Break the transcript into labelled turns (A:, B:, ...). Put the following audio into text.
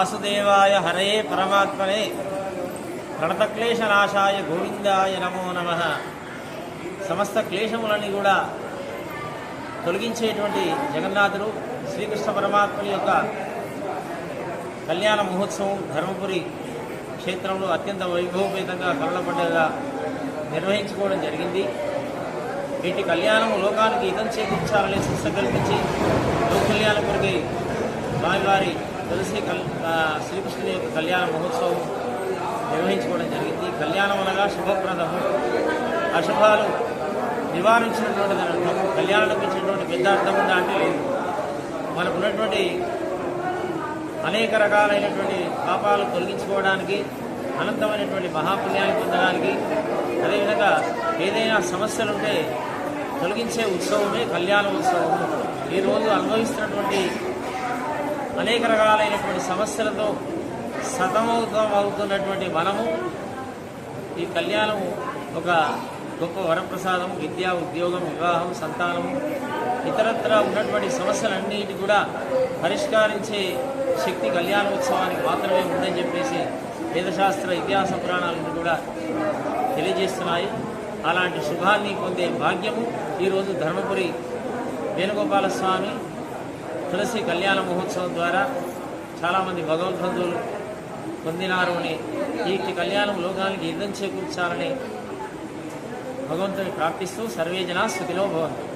A: వాసుదేవాయ హరే పరమాత్మనే. ప్రణతక్లేశనాశాయ గోవిందాయ నమో నమ. సమస్త క్లేశములన్నీ కూడా తొలగించేటువంటి జగన్నాథుడు శ్రీకృష్ణ పరమాత్మని యొక్క కళ్యాణ మహోత్సవం ధర్మపురి క్షేత్రంలో అత్యంత వైభవపేతంగా కళ్ళపడ్డగా నిర్వహించుకోవడం జరిగింది. వీటి కళ్యాణం లోకానికి ఇతం చేకూర్చాలని శిక్ష కల్పించి లోకల్యాణ కళ్యాణం వారి స్వామివారి తులసి కల్ శ్రీకృష్ణుని యొక్క కళ్యాణ మహోత్సవం నిర్వహించుకోవడం జరిగింది. కళ్యాణం అనగా శుభప్రదము. అశుభాలు నివారించినటువంటి అర్థం కళ్యాణం ఇచ్చినటువంటి పెద్ద అర్థం ఉందా అంటే లేదు. మనకు ఉన్నటువంటి అనేక రకాలైనటువంటి పాపాలు తొలగించుకోవడానికి అనంతమైనటువంటి మహాపుణ్యాన్ని పొందడానికి అదేవిధంగా ఏదైనా సమస్యలుంటే తొలగించే ఉత్సవమే కళ్యాణ ఉత్సవం ఈరోజు అనుభవిస్తున్నటువంటి అనేక రకాలైనటువంటి సమస్యలతో సతమౌతం అవుతున్నటువంటి మనము. ఈ కళ్యాణము ఒక గొప్ప వరప్రసాదం విద్య ఉద్యోగం వివాహం సంతానము ఇతరత్ర ఉన్నటువంటి సమస్యలన్నిటి కూడా పరిష్కరించే శక్తి కళ్యాణోత్సవానికి మాత్రమే ఉందని చెప్పేసి వేదశాస్త్ర ఇతిహాస పురాణాలను కూడా తెలియజేస్తున్నాయి. అలాంటి శుభాన్ని పొందే భాగ్యము ఈరోజు ధర్మపురి వేణుగోపాలస్వామి తులసి కళ్యాణ మహోత్సవం ద్వారా చాలామంది భగవద్బంధువులు పొందినారు అని ఈ కళ్యాణం లోకానికి యుద్ధం చేకూర్చాలని భగవంతుని ప్రార్థిస్తూ సర్వేజన జనా భవంతు.